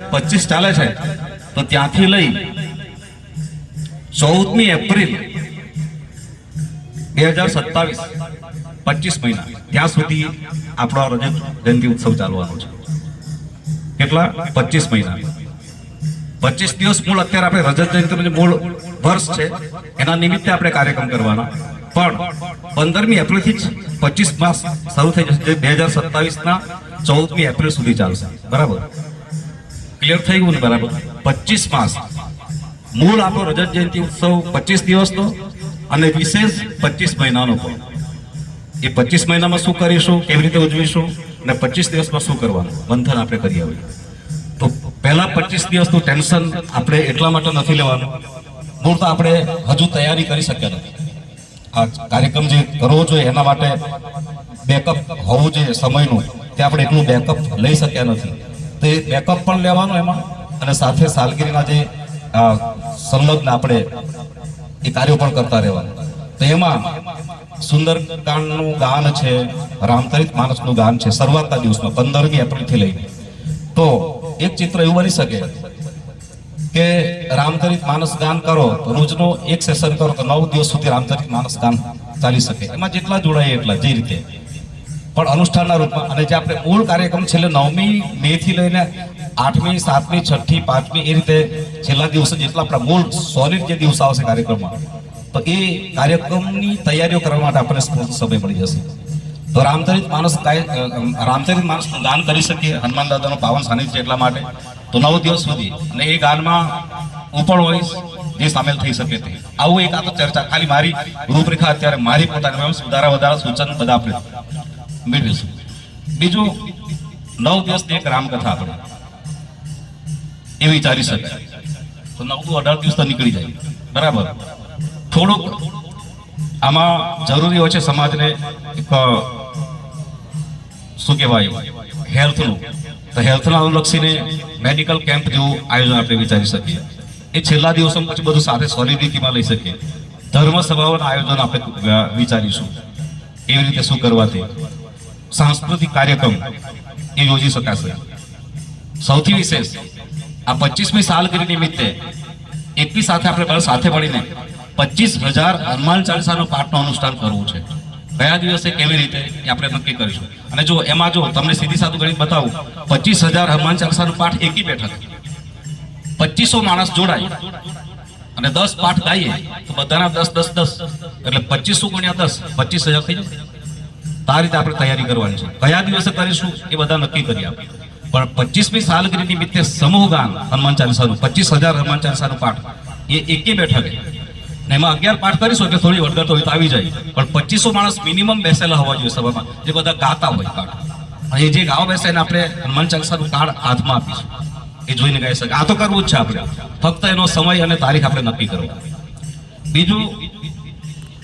પચીસ ચાલે છે. તો ત્યાંથી લઈ ચૌદમી એપ્રિલ બે હજાર સત્તાવીસ, પચીસ મહિના. ત્યાં સુધી આપણો રજત જયંતિ ઉત્સવ ચાલવાનો છે. કેટલા? પચીસ મહિના. પચીસ દિવસ મૂળ અત્યારે આપણે રજત જયંતિનું જે મૂળ વર્ષ છે, એના નિમિત્તે આપણે કાર્યક્રમ કરવાના. પણ પંદરમી એપ્રિલથી જ પચીસ માસ શરૂ થઈ જશે, જે બે હજાર સત્તાવીસના ચૌદમી એપ્રિલ સુધી ચાલશે. બરાબર? ક્લિયર થઈ ગયું ને બરાબર? પચીસ માસ. મૂળ આપણો રજત જયંતિ ઉત્સવ પચીસ દિવસનો અને વિશેષ પચીસ મહિનાનો પણ. એ પચીસ મહિનામાં શું કરીશું, કેવી રીતે ઉજવીશું અને પચીસ દિવસમાં શું કરવાનું? બંધન આપણે કરી આવીએ તો પહેલા પચીસ દિવસનું ટેન્શન આપણે એટલા માટે નથી લેવાનું. મૂળ તો આપણે હજુ તૈયારી કરી શક્યા નથી. આ કાર્યક્રમ જે કરવો જોઈએ એના માટે બેકઅપ હોવું જોઈએ, સમયનું. તે આપણે એટલું બેકઅપ લઈ શક્યા નથી. તો એ બેકઅપ પણ લેવાનું એમાં. અને સાથે સાલગીરીના જે સંલગ્ન આપણે એ કાર્યો પણ કરતા રહેવાનું. તો એમાં સુંદરકાંડનું ગાન છે, રામચરિત માનસનું ગાન છે, શરૂઆતના દિવસમાં, પંદરમી એપ્રિલથી લઈને. તો એક ચિત્ર એવું બની શકે કે રામચરિત માનસ ગાન કરો, તો રોજનો એક સેશન કરો, તો નવ દિવસ સુધી રામચરિત માનસ ગાન ચાલી શકે. એમાં જેટલા જોડાય એટલા, જે રીતે. પણ અનુષ્ઠાનના રૂપમાં. અને જે આપણે મૂળ કાર્યક્રમ છેલ્લે નવમી મે થી લઈને આઠમી, સાતમી, છઠ્ઠી, પાંચમી, એ રીતે છેલ્લા દિવસે જેટલા આપણા મૂળ સોલિડ જે દિવસો આવશે કાર્યક્રમમાં, તો એ કાર્યક્રમની તૈયારીઓ કરવા માટે આપણને સ્ફૂર્ત સમય મળી જશે. તો રામચરિત માણસ રામચરિત માણસનું ગાન કરી શકીએ, હનુમાન દાદાનો પાવન સાનિધ્ય એટલા માટે. તો નવ દિવસ સુધી. અને એ ગાનમાં હું પણ હોઈશ, જે સામેલ થઈ શકે તે. આવું એક આ તો ચર્ચા. ખાલી મારી રૂપરેખા અત્યારે મારી પોતાની સુધારા વધારા સૂચન બધા આપણે મેળવીશું બીજું નવ દિવસની એક રામકથા આપણે. એ વિચારી શકાય. તો નવ તો અઢાર દિવસ તો નીકળી જાય. બરાબર? થોડુંક આમાં જરૂરી હોય છે સમાજને એક શું કહેવાય? હેલ્થનું. તો હેલ્થના અનુલક્ષીને મેડિકલ કેમ્પ જેવું આયોજન આપણે વિચારી શકીએ. એ છેલ્લા દિવસો પછી બધું સાથે સોલિડિટીમાં લઈ શકીએ. ધર્મ સભાઓના આયોજન આપણે વિચારીશું. એવી રીતે શું કરવાથી સાંસ્કૃતિક કાર્યક્રમ એ યોજી શકાશે. સૌથી વિશેષ, આ પચીસમી સાલગીરી નિમિત્તે એકની સાથે આપણે સાથે મળીને પચીસ હજાર હનુમાન ચાલીસાનો પાઠનું અનુષ્ઠાન કરવું છે. કયા દિવસે કેવી રીતે એ આપણે નક્કી કરીશું. અને જો એમાં જો તમને સીધી સાધુ ગણિત બતાવું પચીસ હજાર હનુમાન ચાલીસાનું પાઠ એકી બેઠક. પચીસો માણસ જોડાય અને દસ પાઠ ગાઈએ, તો બધાના દસ દસ દસ. એટલે પચીસો ગુણ્યા દસ પચીસ હજાર થઈ જશે. આ રીતે આપણે તૈયારી કરવાની છે. કયા દિવસે કરીશું એ બધા નક્કી કરી આપીએ. પણ પચીસમી સાલગીરી નિમિત્તે સમૂહ ગાન હનુમાન ચાલીસાનું પચીસ હજાર હનુમાન ચાલીસાનું પાઠ એ એકી બેઠકે. ને એમાં અગિયાર પાઠ કરીશું એટલે થોડી વળગત હોય તો આવી જાય. પણ પચીસો માણસ મિનિમમ બેસેલા હોવા જોઈએ સભામાં. જે બધા ગાતા હોય કાર્ડ અને જે ગાવા બેસે એને આપણે હનુમાન ચાલીસાનું કાર્ડ હાથમાં આપીશું. એ જોઈને ગાઈ શકે આ તો કરવું જ છે આપણે. ફક્ત એનો સમય અને તારીખ આપણે નક્કી કરવો બીજું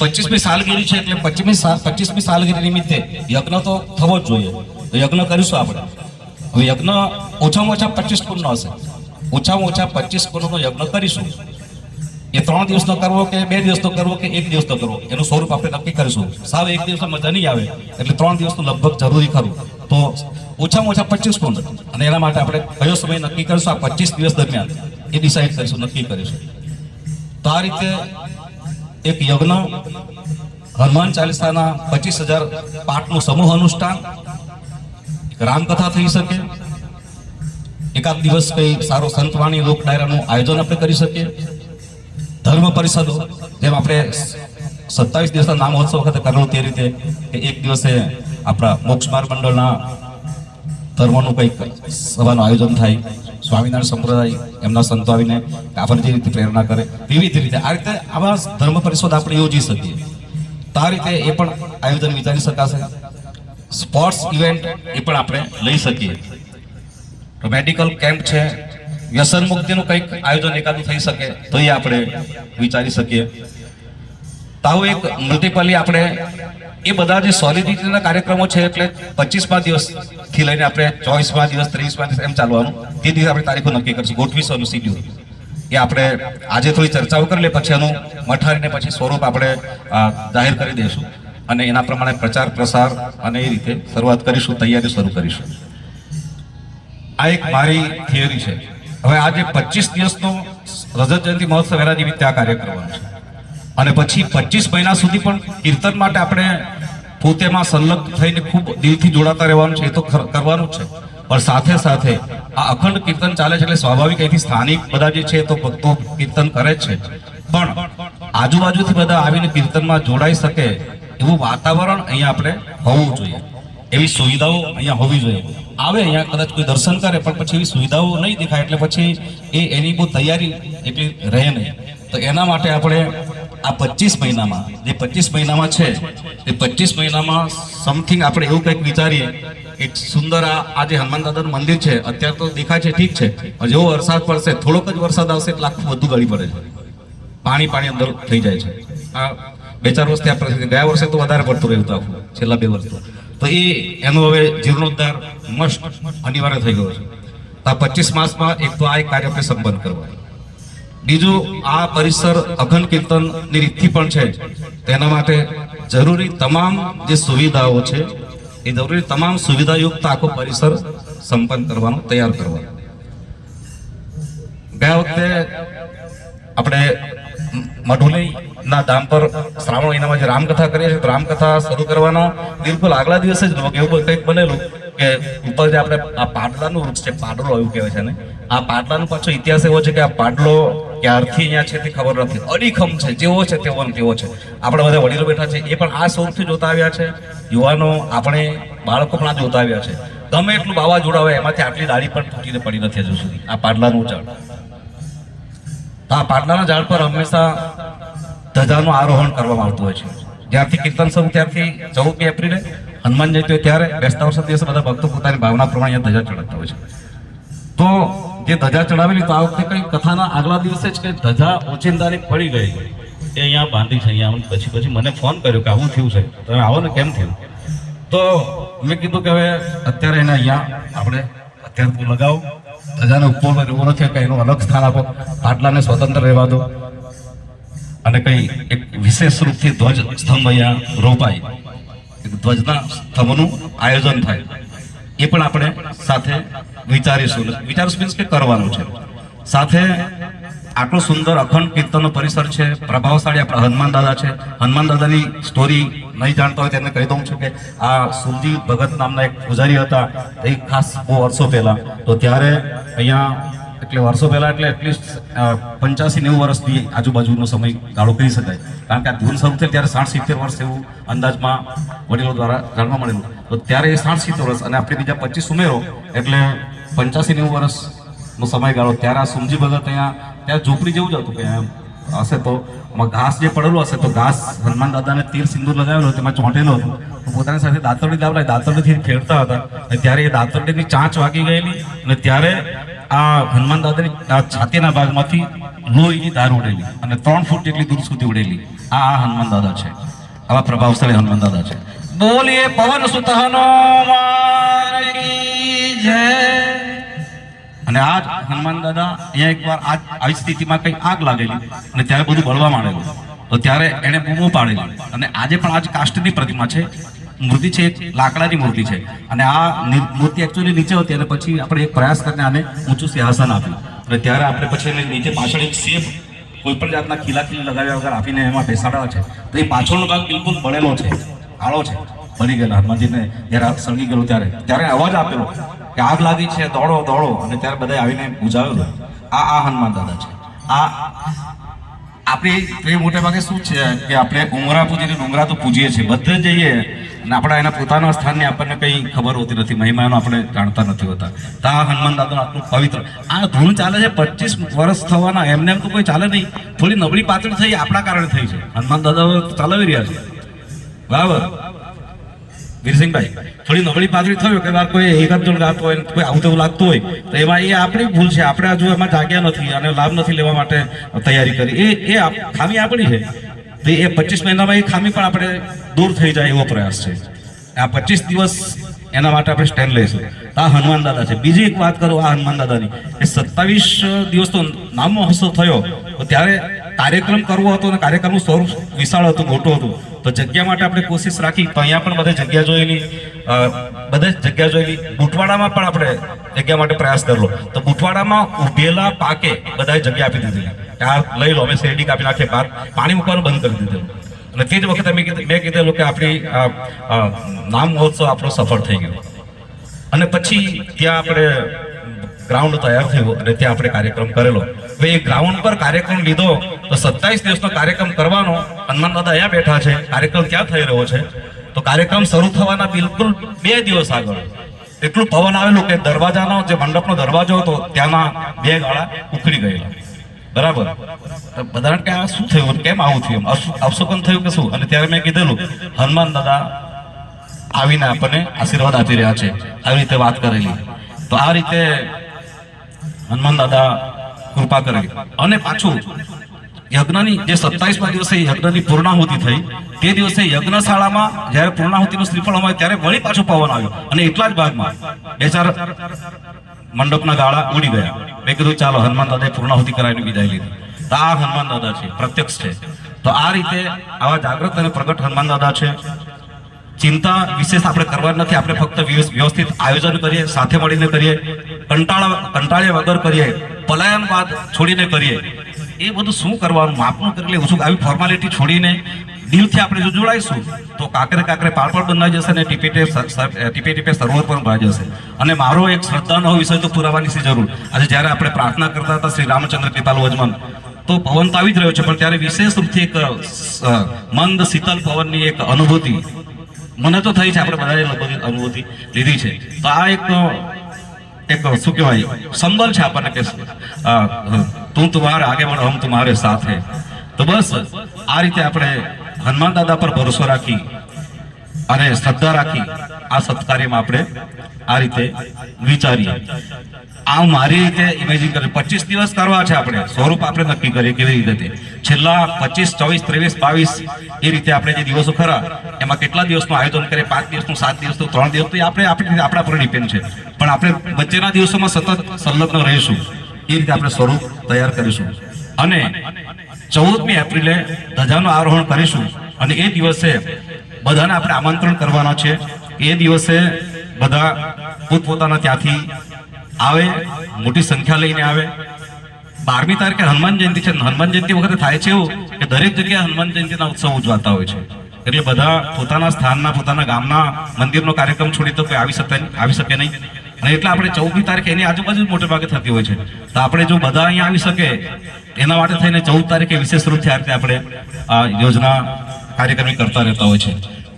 પચીસમી સાલગીરી છે એટલે પચીસમી પચીસમી સાલગીરી નિમિત્તે યજ્ઞ તો થવો જ જોઈએ. તો યજ્ઞ કરીશું આપણે. હવે યજ્ઞ ઓછામાં ઓછા પચીસ કુળનો હશે. ઓછામાં ઓછા પચીસ કુળનો યજ્ઞ કરીશું. એ ત્રણ દિવસનો કરવો કે બે દિવસનો કરવો કે એક દિવસનો કરવો? એનું સ્વરૂપ આપણે નક્કી કરીશું. સાવ એક દિવસમાં મજા નહીં આવે, એટલે ત્રણ દિવસનું લગભગ જરૂરી ખરું. તો ઓછામાં ઓછા પચીસ કુંડ અને એના માટે આપણે કયો સમય નક્કી કરીશું? આ પચીસ દિવસ દરમિયાન. એ ડિસાઇડ કરીશું, નક્કી કરીશું. તો આ રીતે એક યજ્ઞ, હનુમાન ચાલીસાના પચીસ હજાર પાઠનું સમૂહ અનુષ્ઠાન રામકથા થઈ શકે, એકાદ દિવસ કઈ સારો સંતવાણી લોક ડાયરાનું આયોજન આપણે કરી શકીએ. ધર્મ પરિષદો, જેમ આપણે સત્તાવીસ દિવસના નામ મહોત્સવ વખતે કરેલું તે રીતે કે એક દિવસે આપણા મોક્ષ માર્ગ મંડળના ધર્મનું કંઈક સભાનું આયોજન થાય. સ્વામિનારાયણ સંપ્રદાય, એમના સંતો આવીને આપણને જે રીતે પ્રેરણા કરે. વિવિધ રીતે. આ રીતે આવા ધર્મ પરિષદ આપણે યોજી શકીએ. તો આ રીતે એ પણ આયોજન વિચારી શકાશે. સ્પોર્ટ્સ ઇવેન્ટ એ પણ આપણે લઈ શકીએ. તો મેડિકલ કેમ્પ છે. વ્યસન મુક્તિનું કંઈક આયોજન એકાદું થઈ શકે તો એ આપણે વિચારી શકીએ. તો આવું એક મલ્ટિપલી આપણે એ બધા જે સોલિડિટીના કાર્યક્રમો છે એટલે પચીસમા દિવસથી લઈને આપણે ચોવીસમા દિવસ ત્રીસમા દિવસ એમ ચાલવાનું. તે દિવસે આપણે તારીખો નક્કી કરીશું. ગોઠવીશું એનું શિડ્યુલ એ આપણે આજે થોડી ચર્ચાઓ કરી લે, પછી એનું મઠારીને પછી સ્વરૂપ આપણે જાહેર કરી દઈશું. અને એના પ્રમાણે પ્રચાર, પ્રસાર અને એ રીતે શરૂઆત કરીશું, તૈયારી શરૂ કરીશું. આ એક મારી થિયરી છે. હવે આજે પચીસ દિવસનો રજત જયંતિ મહોત્સવ, એના નિમિત્તે આ કાર્ય કરવાનો છે. અને પછી પચીસ મહિના સુધી પણ કીર્તન માટે આપણે પોતેમાં સંલગ્ન થઈને ખૂબ દિલથી જોડાતા રહેવાનું છે, એ તો કરવાનું છે. પણ સાથે સાથે આ અખંડ કીર્તન ચાલે છે એટલે સ્વાભાવિક અહીંથી સ્થાનિક બધા જે છે તો ભક્તો કીર્તન કરે છે. પણ આજુબાજુથી બધા આવીને કીર્તનમાં જોડાઈ શકે એવું વાતાવરણ અહીંયા આપણે હોવું જોઈએ. એવી સુવિધાઓ અહીંયા હોવી જોઈએ. આવે અહીંયા કદાચ કોઈ દર્શન કરે, પણ પછી એવી સુવિધાઓ નહીં દેખાય એટલે પછી એ એની બહુ તૈયારી એટલી રહે નહીં. તો એના માટે આપણે આ પચીસ મહિનામાં, જે પચીસ મહિનામાં છે, એ પચીસ મહિનામાં સમથિંગ આપણે એવું કંઈક વિચારીએ, એક સુંદર આ જે હનુમાન દાદાનું મંદિર છે, અત્યારે તો દેખાય છે, ઠીક છે જેવો વરસાદ પડશે, થોડોક જ વરસાદ આવશે, એટલે આખું બધું ગળી પડે છે. પાણી પાણી અંદર થઈ જાય છે. આ બે ચાર વર્ષથી આપણે ગયા વર્ષે તો વધારે પડતું રહ્યું હતું આખું, છેલ્લા બે વર્ષ તો એ એનો હવે જીર્ણોદ્ધાર મસ્ત અનિવાર્ય થઈ ગયો છે. આ પચીસ માસમાં એક તો આ કાર્ય આપણે સંપન્ન કરવા બીજું આ પરિસર અખંડ કીર્તનની રીતથી પણ છે. તેના માટે જરૂરી તમામ જે સુવિધાઓ છે, એ જરૂરી તમામ સુવિધાયુક્ત આખો પરિસર સંપન્ન કરવાનો તૈયાર કરવાનો. ગયા વખતે આપણે મઢુલીના ધામ પર શ્રાવણ મહિનામાં જે રામકથા કરીએ છીએ રામકથા શરૂ કરવાનો બિલકુલ આગલા દિવસે જ એવું કંઈક બનેલું કે ઉપર જે આપણે આ પાટલાનું વૃક્ષ છે, પાડલો એવું કહેવાય છે ને આ પાટલાનો પાછો ઇતિહાસ એવો છે કે આ પાટલો ક્યારથી અહીંયા છે તે ખબર નથી. અડીખમ છે, જેવો છે તેવો તેવો છે. આપણે બધા વડીલો બેઠા છે, એ પણ આ સૌથી જોતા આવ્યા છે. યુવાનો, આપણે બાળકો પણ આ જોતા આવ્યા છે. ગમે એટલું વાવાઝોડા હોય એમાંથી આટલી ડાળી પણ તૂટીને પડી નથી હજુ સુધી. આ પાટલાનું ઝાડ. આ પાટલાના ઝાડ પર હંમેશા ધજાનું આરોહણ કરવામાં આવતું હોય છે. જ્યારથી કીર્તન શરૂ ત્યારથી ચૌદમી એપ્રિલે હનુમાન જયંતિ ત્યારે બેસતા વર્ષ દિવસે બધા ભક્તો પોતાની ભાવના પ્રમાણે ધજા ચડાવતા હોય છે. તો જે ધજા ચડાવેલી તો આ વખતે કઈ કથાના આગલા દિવસે જ કઈ ધજા ઓચિંતાની પડી ગઈ. એ અહીંયા બાંધી છે, અહીંયા પછી પછી મને ફોન કર્યો કે આવું થયું છે. તમે આવો ને કેમ થયું? તો મેં કીધું કે હવે અત્યારે એને અહીંયા આપણે અત્યારે લગાવો. ધજાને ઉપર એવો નથી કે એનું અલગ સ્થાન આપો. પાટલાને સ્વતંત્ર રહેવા દો. અને કઈ એક વિશેષ રૂપથી ધ્વજ સ્તંભ અહીંયા રોપાય. ધ્વજના સ્તંભનું આયોજન થાય. એ પણ આપણે સાથે વિચારીશું. વિચારશું મીન્સ કે કરવાનું છે. સાથે આટલો સુંદર અખંડ કીર્તનનો પરિસર છે. પ્રભાવશાળી આપણા હનુમાન દાદા છે. હનુમાન દાદાની સ્ટોરી નહીં જાણતા હોય તેને કહી દઉં છું કે આ સુરજી ભગત નામના એક પૂજારી હતા. એ ખાસ બહુ વર્ષો પહેલા. તો ત્યારે અહીંયા એટલે વર્ષો પહેલાં એટલે એટલીસ્ટ પંચ્યાસી નેવું વર્ષની આજુબાજુનો સમય ગાળો કરી શકાય. કારણ કે આ ધૂન શરૂ થયેલ ત્યારે સાઠ સિત્તેર વર્ષ એવું અંદાજમાં વડીલો દ્વારા જાણવા મળેલું. તો ત્યારે એ સાઠ સિત્તેર વર્ષ અને આપણે બીજા પચીસ ઉમેરો એટલે પંચ્યાસી નેવું વર્ષનો સમયગાળો ત્યારે આ સુમજી ભગત અહીંયા, ત્યાં ઝૂંપડી જેવું જ હતું કે એમ, હશે તો આમાં ઘાસ જે પડેલું હશે તો ઘાસ હનુમાન દાદાને તીર સિંદૂર લગાવેલો તેમાં ચોંટેલો હતો. પોતાની સાથે દાંતરડી લાવલા દાંતરડીથી ખેડતા હતા. અને ત્યારે એ દાંતરડીની ચાંચ વાગી ગયેલી અને ત્યારે આ હનુમાન દાદાની આ છાતીના ભાગમાંથી લોહીની ધાર ઉડેલી અને ત્રણ ફૂટ જેટલી દૂર સુધી ઉડેલી. આ આ હનુમાન દાદા છે. આવા પ્રભાવશાળી હનુમાન દાદા છે. બોલીએ પવન સુતહનો અને આ જ હનુમાન દાદા અહીંયા એકવાર આ આવી સ્થિતિમાં કંઈ આગ લાગેલી અને ત્યારે બધું બળવા માંડેલું. તો ત્યારે એણે બૂમો પાડેલી. અને આજે પણ આજ કાષ્ટની પ્રતિમા છે. મૂર્તિ છે લાકડાની મૂર્તિ છે. અને આ મૂર્તિ એકચ્યુઅલી નીચે હતી અને પછી આપણે એક પ્રયાસ કરીને આને ઊંચું સિંહાસન આપ્યું. અને ત્યારે આપણે પછી એને નીચે પાછળ એક સેફ કોઈ પણ જાતના ખીલા ખીલી લગાવ્યા વગર આપીને એમાં બેસાડ્યા છે. તો એ પાછળનો ભાગ બિલકુલ બળેલો છે, કાળો છે, બળી ગયેલા. હનુમાનજીને જ્યારે સળગી ગયેલું ત્યારે ત્યારે અવાજ આપેલો કે આગ લાગી છે, દોડો દોડો. અને ત્યારે બધા આવીને બુજાવ્યો આ આ હનુમાન દાદા છે. આ આપણે મોટે ભાગે શું છે કે આપણે ઉમરા પૂજીને ડુંગરા તો પૂજીએ છીએ. બધે જઈએ અને આપણા એના પોતાના સ્થાનની આપણને કંઈ ખબર હોતી નથી, મહિમાનો આપણે જાણતા નથી હોતા. તા હનુમાન દાદાનું આટલું પવિત્ર. આ ધૂન ચાલે છે પચીસ વર્ષ થવાના, એમને એમ તો કોઈ ચાલે નહીં. થોડી નબળી પાતળી થઈ, આપણા કારણે થઈ છે. હનુમાન દાદા ચલાવી રહ્યા છે. બરાબર. વીરસિંહભાઈ, થોડી નબળી પાતળી થયું કે વાર કોઈ એક જ જણ ગાતો હોય કોઈ આવું તેવું લાગતું હોય, તો એમાં એ આપણી ભૂલ છે. આપણે હજુ એમાં જાગ્યા નથી અને લાભ નથી લેવા માટે તૈયારી કરી. એ એ ખામી આપણી છે. તો એ પચીસ મહિનામાં એ ખામી પણ આપણે દૂર થઈ જાય એવો પ્રયાસ છે. આ પચીસ દિવસ એના માટે આપણે સ્ટેન્ડ લઈશું. આ હનુમાન દાદા છે. બીજી એક વાત કરું આ હનુમાન દાદાની. એ સત્તાવીસ દિવસનો નામો હસો થયો. તો ત્યારે કાર્યક્રમ કરવો હતો અને કાર્યક્રમનું સ્વરૂપ વિશાળ હતું, મોટું હતું. તો જગ્યા માટે આપણે કોશિશ રાખી તો અહીંયા પણ બધે જગ્યા જોયેલી બધે જગ્યા જોયેલી. બુટવાડામાં પણ આપણે જગ્યા માટે પ્રયાસ કરેલો. તો બુટવાડામાં ઉભેલા પાકે બધાએ જગ્યા આપી દીધી. આ લઈ લો, અમે શેરડી કાપી નાખીએ બહાર પાણી મૂકવાનું બંધ કરી દીધેલું અને તે જ વખતે મેં કીધું, મેં કીધેલું કે આપણી નામ મહોત્સવ આપણો સફળ થઈ ગયો. અને પછી ત્યાં આપણે ગ્રાઉન્ડ તૈયાર થયું અને ત્યાં આપણે કાર્યક્રમ કરેલો. હવે એ ગ્રાઉન્ડ પર કાર્યક્રમ લીધો તો સત્તાવીસ દિવસનો કાર્યક્રમ કરવાનો હનુમાન દાદા અહીંયા બેઠા છે. કાર્યક્રમ ક્યાં થઈ રહ્યો છે? તો કાર્યક્રમ શરૂ થવાના બિલકુલ બે દિવસ આગળ. એટલું પવન આવેલું કે દરવાજાનો જે મંડપનો દરવાજો હતો, ત્યાંના બે ગાળા ઉખડી ગયેલા. બરાબર? બધા કે આ શું થયું? કેમ આવું થયું? એમ થયું કે શું? અને ત્યારે મેં કીધેલું, હનુમાન દાદા આવીને આપણને આશીર્વાદ આપી રહ્યા છે. આવી રીતે વાત કરેલી. તો આ રીતે હનુમાન દાદા કૃપા કરેલી. અને પાછું યજ્ઞની જે સત્તાવીસમા દિવસે યજ્ઞની પૂર્ણાહુતિ થઈ. તે દિવસે યજ્ઞશાળામાં જ્યારે પૂર્ણાહુતિનું શ્રીફળ હોય ત્યારે વળી પાછું પવન આવ્યો અને એટલા જ ભાગમાં બે ચાર મંડપના ગાળા ઉડી ગયા. મેં કીધું, ચાલો, હનુમાન દાદાએ પૂર્ણાહુતિ કરાવીને વિદાય લીધી. તો આ હનુમાન દાદા છે, પ્રત્યક્ષ છે. તો આ રીતે આવા જાગૃત અને પ્રગટ હનુમાન દાદા છે. ચિંતા વિશેષ આપણે કરવા નથી, આપણે ફક્ત વ્યવસ્થિત આયોજન કરીએ, સાથે મળીને કરીએ, કંટાળા, કંટાળ્યા વગર કરીએ, પલાયન બાદ છોડીને કરીએ. એ બધું શું કરવાનું? માપનું કરી લેવું છું આવી ફોર્માલિટી છોડીને દિલથી આપણે જો જોડાઈશું, તો કાકરે કાકરે પાળપળ બંધાઈ જશે અને ટીપે ટીપે ટીપે સરોવર પણ ભરાઈ જશે. અને મારો એક શ્રદ્ધાનો વિષય તો પુરાવાની છે જરૂર. આજે જ્યારે આપણે પ્રાર્થના કરતા હતા શ્રી રામચંદ્ર કૃપાલ વજમાન, તો પવન તો આવી જ રહ્યો છે, પણ ત્યારે વિશેષ રૂપથી એક મંદ શીતલ પવનની એક અનુભૂતિ, મને તો થઈ છે, આપણે બધાએ અનુભૂતિ લીધી છે. તો આ એક એક શું કહેવાય? સંબલ છે આપણને કે તું તુમ્હારે આગે बढ़ હમ તુમ્હારે સાથે. તો બસ, આ રીતે આપણે હનુમાન દાદા પર ભરોસો રાખી અને શ્રદ્ધા રાખી આ સત્કાર્યમાં આપણે આ રીતે વિચારીએ. આ મારી રીતે ઇમેજિન કરે. પચીસ દિવસ કરવા છે આપણે. સ્વરૂપ આપણે નક્કી કરીએ કેવી રીતે છેલ્લા પચીસ, ચોવીસ, ત્રેવીસ, બાવીસ એ રીતે આપણે જે દિવસો ખરા, એમાં કેટલા દિવસનું આયોજન કરીએ? પાંચ દિવસનું, સાત દિવસનું, ત્રણ દિવસ તો એ આપણે આપણી આપણા પર ડિપેન્ડ છે. પણ આપણે વચ્ચેના દિવસોમાં સતત સંલગ્ન રહીશું. એ રીતે આપણે સ્વરૂપ તૈયાર કરીશું. અને ચૌદમી એપ્રિલે ધજાનું આરોહણ કરીશું અને એ દિવસે બધાને આપણે આમંત્રણ કરવાના છે. એ દિવસે બધા પોતપોતાના ત્યાંથી આવે, મોટી સંખ્યા લઈને આવે. બારમી તારીખે હનુમાન જયંતિ છે. હનુમાન જયંતિ વખતે થાય છે એવું કે દરેક જગ્યાએ હનુમાન જયંતિના ઉત્સવ ઉજવાતા હોય છે. એટલે બધા પોતાના સ્થાનના, પોતાના ગામના મંદિરનો કાર્યક્રમ છોડી તો કોઈ આવી શકે આવી શકે નહીં. અને એટલે આપણે ચૌદમી તારીખે એની આજુબાજુ મોટે ભાગે થતી હોય છે. તો આપણે જો બધા અહીંયા આવી શકે, એના માટે થઈને ચૌદ તારીખે વિશેષ રૂપથી આ રીતે આપણે આ યોજના કાર્યક્રમ કરતા રહેતા હોય છે.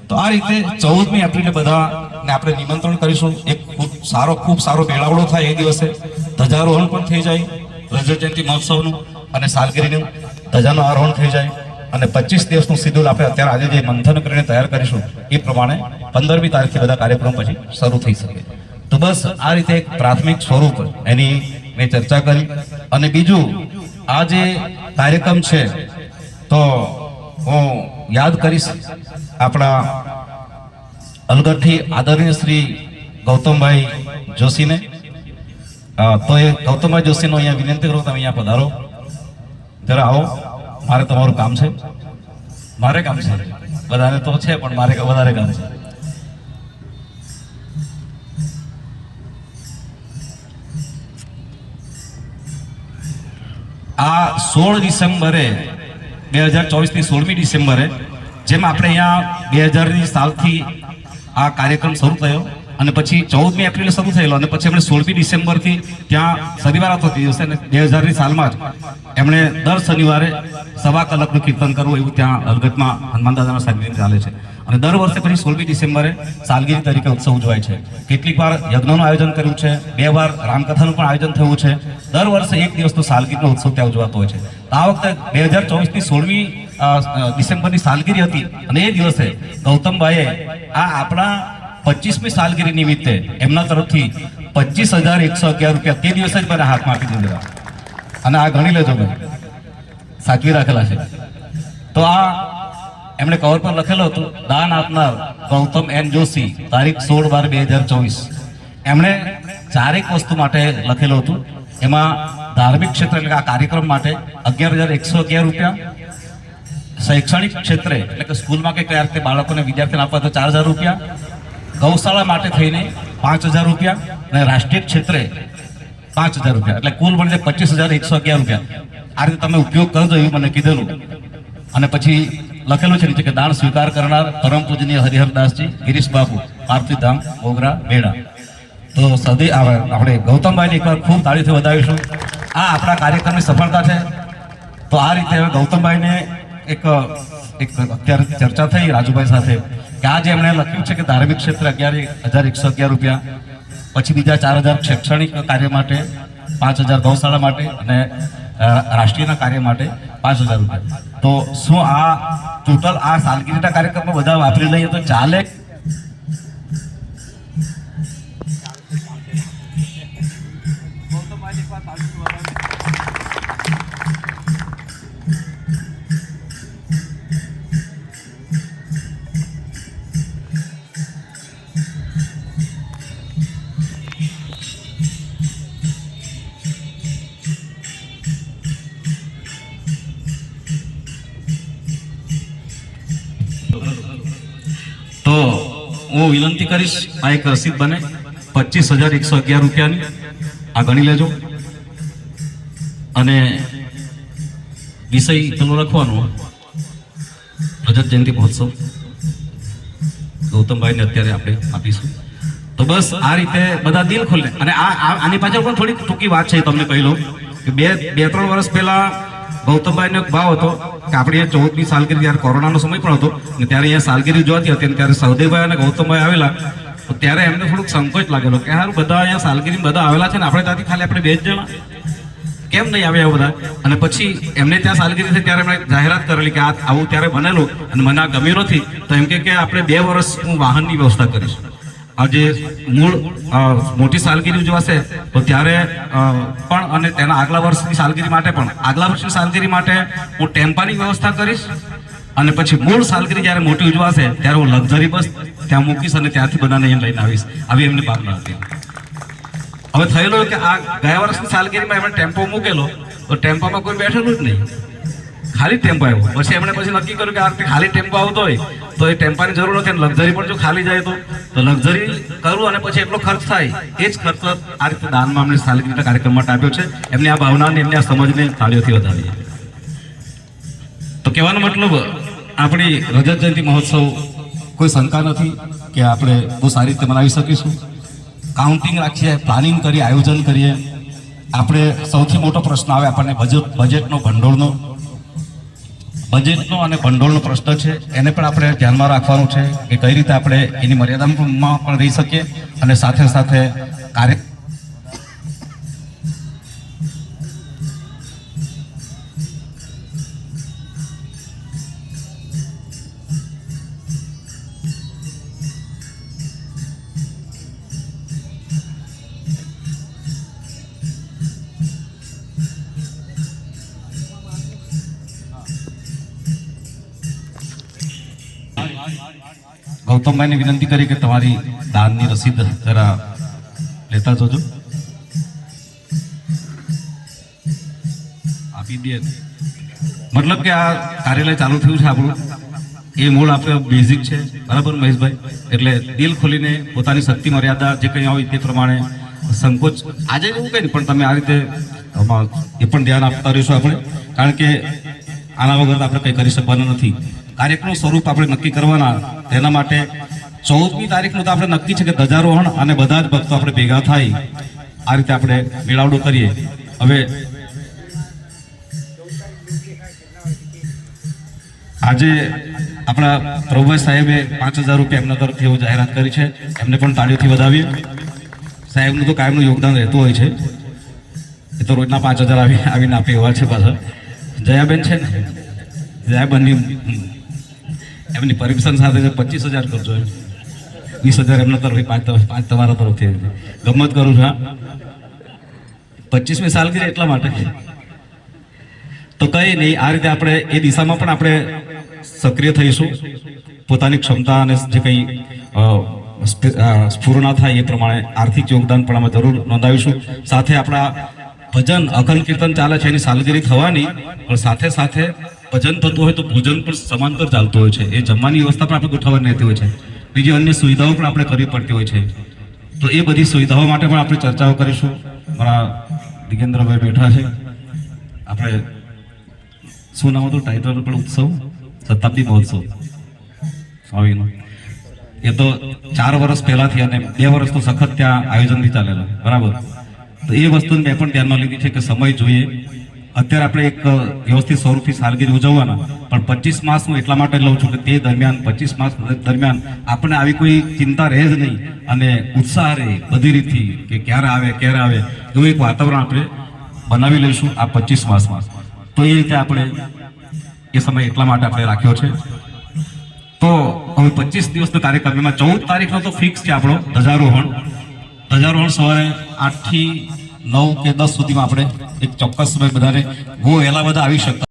તો આ રીતે ચૌદમી એપ્રિલે બધાને આપણે નિમંત્રણ કરીશું. એક ખૂબ સારો ખૂબ સારો મેળાવડો થાય એ દિવસે. ધ્વજારોહણ પણ થઈ જાય રજત જયંતિ મહોત્સવનું અને સાલગીરીનું. ધજાનું આરોહણ થઈ જાય અને પચીસ દિવસનું શિડ્યુલ આપણે અત્યારે આજે જે મંથન કરીને તૈયાર કરીશું, એ પ્રમાણે પંદરમી તારીખથી બધા કાર્યક્રમ પછી શરૂ થઈ શકે તો બસ આ રીતે એક પ્રાથમિક સ્વરૂપ એની મેં ચર્ચા કરી. અને બીજું, આ જે કાર્યક્રમ છે, તો હું યાદ કરીશ આપણા અલગઢથી આદરણીય શ્રી ગૌતમભાઈ જોશીને. તો એ ગૌતમભાઈ જોશીનો અહીંયા વિનંતી કરું, તમે અહીંયા પધારો. જરા આવો, મારે તમારું કામ છે. મારે કામ છે. બધાને તો છે, પણ મારે વધારે કામ છે. આ સોળ ડિસેમ્બરે બે હજાર ચોવીસની સોળમી ડિસેમ્બરે, જેમ આપણે અહીંયા બે હજારની સાલથી આ કાર્યક્રમ શરૂ થયો અને પછી ચૌદમી એપ્રિલે શરૂ થયેલો અને પછી એમણે સોળમી ડિસેમ્બરથી ત્યાં શનિવાર હતો તે દિવસે અને બે હજારની સાલમાં જ એમણે દર શનિવારે સવા કલાકનું કીર્તન કરવું એવું ત્યાં હલગતમાં હનુમાન દાદાના સાનિધ્ય ચાલે છે. અને દર વર્ષે પછી સોળમી ડિસેમ્બરે સાલગીરી તરીકે ઉત્સવ ઉજવાય છે. કેટલીક વાર યજ્ઞનું આયોજન કર્યું છે, બે વાર રામકથાનું પણ આયોજન થયું છે. દર વર્ષે એક દિવસનો સાલગીરીનો ઉત્સવ ત્યાં ઉજવાતો હોય છે. આ વખતે બે હજાર ચોવીસની સોળમી ડિસેમ્બરની સાલગીરી હતી અને એ દિવસે ગૌતમભાઈએ આ આપણા પચીસમી સાલગીરી નિમિત્તે એમના તરફથી પચીસ હજાર એકસો અગિયાર રૂપિયા તે દિવસે જ મને હાથમાં આપી દીધેલા. અને આ ગણી લેજો મેં સાચવી રાખેલા છે. તો આ એમણે કવર પર લખેલું હતું, દાન આપનાર ગૌતમ એન જોશી, તારીખ સોળ બાર બે હજાર ચોવીસ. એમણે ચારેક વસ્તુ માટે લખેલું હતું. એમાં ધાર્મિક ક્ષેત્ર એટલે આ કાર્યક્રમ માટે અગિયાર હજાર એકસો અગિયાર રૂપિયા. શૈક્ષણિક ક્ષેત્રે એટલે કે સ્કૂલમાં કે કયા રીતે બાળકોને વિદ્યાર્થીને આપવા તો ચાર હજાર રૂપિયા. ગૌશાળા માટે થઈને પાંચ હજાર રૂપિયા અને રાષ્ટ્રીય ક્ષેત્રે પાંચ હજાર રૂપિયા. એટલે કુલ મળીને પચીસ હજાર એકસો અગિયાર રૂપિયા. આ રીતે તમે ઉપયોગ કરજો એવું મને કીધેલું. અને પછી લખેલું છે નીચે કે દાન સ્વીકાર કરનાર પરમ પૂજનીય હરિહરદાસજી ગિરીશ બાપુ આરતી ધામ મોગરા, મેળા. તો સદી આપણે ગૌતમભાઈને એકવાર ખૂબ તાળીથી વધાવીશું. આ આપણા કાર્યક્રમની સફળતા છે. તો આ રીતે હવે ગૌતમભાઈને એક એક અત્યારે ચર્ચા થઈ રાજુભાઈ સાથે કે આજે એમણે લખ્યું છે કે ધાર્મિક ક્ષેત્રે અગિયાર, હજાર એકસો અગિયાર રૂપિયા, પછી બીજા ચાર હજાર શૈક્ષણિક કાર્ય માટે, પાંચ હજાર ગૌશાળા માટે અને રાષ્ટ્રીયના કાર્ય માટે પાંચ હજાર રૂપિયા. તો શું આ ટોટલ આ સાલગીરીના કાર્યક્રમમાં બધા વાપરી લઈએ તો ચાલે? કરીશ. આ એક રસીદ બને પચીસ હજાર એકસો અગિયાર રૂપિયાની. આ ગણી લેજો. અને વિષય પેલો લખવાનો. રજત જયંતિ મહોત્સવ. ગૌતમભાઈને અત્યારે આપણે આપીશું. તો બસ આ રીતે બધા દિલ ખોલે. અને આ આની પાછળ પણ થોડી ટૂંકી વાત છે તમને કહી લઉં. કે બે બે ત્રણ વર્ષ પહેલા ગૌતમભાઈનો એક ભાવ હતો કે આપણે અહીંયા ચૌદમી સાલગીરી જ્યારે કોરોનાનો સમય પણ હતો અને ત્યારે અહીંયા સાલગીરી જોવાતી હતી અને ત્યારે સહદેવભાઈ અને ગૌતમભાઈ આવેલા, તો ત્યારે એમને થોડુંક સંકોચ લાગેલો કે હારું, બધા અહીંયા સાલગીરી બધા આવેલા છે ને આપણે ત્યાંથી ખાલી આપણે બે જ જણા? કેમ નહીં આવ્યા બધા? અને પછી એમને ત્યાં સાલગીરી થઈ ત્યારે એમણે જાહેરાત કરેલી કે આ આવું ત્યારે બનેલું અને મને આ ગમ્યું નથી તો એમ કે આપણે બે વર્ષ હું વાહનની વ્યવસ્થા કરીશ. આ જે મૂળ મોટી સાલગીરી ઉજવાશે તો ત્યારે પણ અને તેના આગલા વર્ષની સાલગીરી માટે પણ, આગલા વર્ષની સાલગીરી માટે હું ટેમ્પાની વ્યવસ્થા કરીશ અને પછી મૂળ સાલગીરી જ્યારે મોટી ઉજવાશે, ત્યારે હું લક્ઝરી બસ ત્યાં મૂકીશ અને ત્યાંથી બધાને એમ લઈને આવીશ. આવી એમની ભાવના હતી. હવે થયેલું કે આ ગયા વર્ષની સાલગીરીમાં એમણે ટેમ્પો મૂકેલો, તો ટેમ્પોમાં કોઈ બેઠેલું જ નહીં. ખાલી ટેમ્પો આવ્યો. પછી એમણે પછી નક્કી કર્યું કે આ રીતે ખાલી ટેમ્પો આવતો હોય, તો એ ટેમ્પાની જરૂર નથી અને લક્ઝરી પણ જો ખાલી જાય તો. તો લક્ઝરી કરવું અને પછી એટલો ખર્ચ થાય, એ જ ખર્ચ આ રીતે દાનમાં અમને સાલગીરીના કાર્યક્રમ માટે આપ્યો છે. એમની આ ભાવનાને, એમની આ સમજને તાળીઓથી વધાવીએ તો કહેવાનો મતલબ, આપણી રજત જયંતિ મહોત્સવ કોઈ શંકા નથી કે આપણે બહુ સારી રીતે મનાવી શકીશું? કાઉન્ટિંગ રાખીએ, પ્લાનિંગ કરીએ, આયોજન કરીએ. આપણે સૌથી મોટો પ્રશ્ન આવે આપણને બજેટ બજેટનો ભંડોળનો. બજેટનો અને ભંડોળનો પ્રશ્ન છે. એને પણ આપણે ધ્યાનમાં રાખવાનું છે કે કઈ રીતે આપણે એની મર્યાદામાં પણ રહી શકીએ અને સાથે સાથે કાર્ય ગૌતમભાઈને વિનંતી કરી કે તમારી દાનની રસીદ જરા લેતા જજો. આપી દે. મતલબ કે આ કાર્યાલય ચાલુ થયું છે આપણું. એ મૂળ આપણે બેઝિક છે. બરાબર મહેશભાઈ? એટલે દિલ ખોલીને પોતાની શક્તિ મર્યાદા જે કંઈ હોય તે પ્રમાણે સંકોચ. આજે એવું કંઈ પણ તમે આ રીતે એ પણ ધ્યાન આપતા રહીશું આપણે. કારણ કે આના વગર આપણે કંઈ કરી શકવાના નથી. કાર્યક્રમનું સ્વરૂપ આપણે નક્કી કરવાના તેના માટે ચૌદમી તારીખનું તો આપણે નક્કી છે કે ધજારોહણ અને બધા જ ભક્તો આપણે ભેગા થાય. આ રીતે આપણે મેળાવડો કરીએ. હવે આજે આપણા પ્રભુભાઈ સાહેબે પાંચ હજાર રૂપિયા એમના તરફથી એવું જાહેરાત કરી છે. એમને પણ તાળીઓથી વધાવીએ. સાહેબનું તો કાયમનું યોગદાન રહેતું હોય છે. એ તો રોજના પાંચ હજાર આવી આવીને આપે એવા છે પાછા. જયાબેન છે ને? જયાબેનની એમની પરમિશન સાથે પચીસ હજાર કરજો એમ. વીસ હજાર એમના તરફથી પાંચ પાંચ તમારા તરફથી ગમત કરું છું, હા. પચીસમી સાલગીરી એટલા માટે તો કઈ નહીં, આ રીતે આપણે એ દિશામાં પણ આપણે સક્રિય થઈશું. પોતાની ક્ષમતા અને જે કંઈ સ્ફુરણા થાય એ પ્રમાણે આર્થિક યોગદાન પણ અમે જરૂર નોંધાવીશું. સાથે આપણા ભજન, અખંડ કીર્તન ચાલે છે એની સાલગીરી થવાની, પણ સાથે સાથે ભજન થતું હોય તો ભોજન પણ સમાંતર ચાલતું હોય છે. એ જમવાની વ્યવસ્થા પણ આપણે ગોઠવવાની રહેતી હોય છે. બીજી અન્ય સુવિધાઓ પણ આપણે કરવી પડતી હોય છે. તો એ બધી સુવિધાઓ માટે પણ આપણે ચર્ચાઓ કરીશું. મારા દિગેન્દ્રભાઈ બેઠા છે. આપણે શું નામ હતું? ટાઇટલ પણ ઉત્સવ? શતાબ્દી મહોત્સવ. સ્વામીનો એ તો ચાર વર્ષ પહેલાથી અને બે વર્ષ તો સખત ત્યાં આયોજનથી ચાલેલા. બરાબર? તો એ વસ્તુને મેં પણ ધ્યાનમાં લીધી છે કે સમય જોઈએ. અત્યારે આપણે એક વ્યવસ્થિત સ્વરૂપથી સાલગીરી ઉજવવાના. પણ પચીસ માસ હું એટલા માટે લઉં છું કે તે દરમિયાન પચીસ માસ દરમિયાન આપણને આવી કોઈ ચિંતા રહે જ નહીં અને ઉત્સાહ રહે બધી રીતથી કે ક્યારે આવે ક્યારે આવે. એવું એક વાતાવરણ આપણે બનાવી લઈશું આ પચીસ માસમાં. તો એ રીતે આપણે એ સમય એટલા માટે આપણે રાખ્યો છે. તો હવે પચીસ દિવસનો કાર્યક્રમ એમાં ચૌદ તારીખનો તો ફિક્સ છે આપણો ધજારોહણ ધજારોહણ સવારે આઠથી નવ કે દસ સુધીમાં આપણે એક ચોક્કસ સમય બધાને બહુ વહેલા બધા આવી શકતા.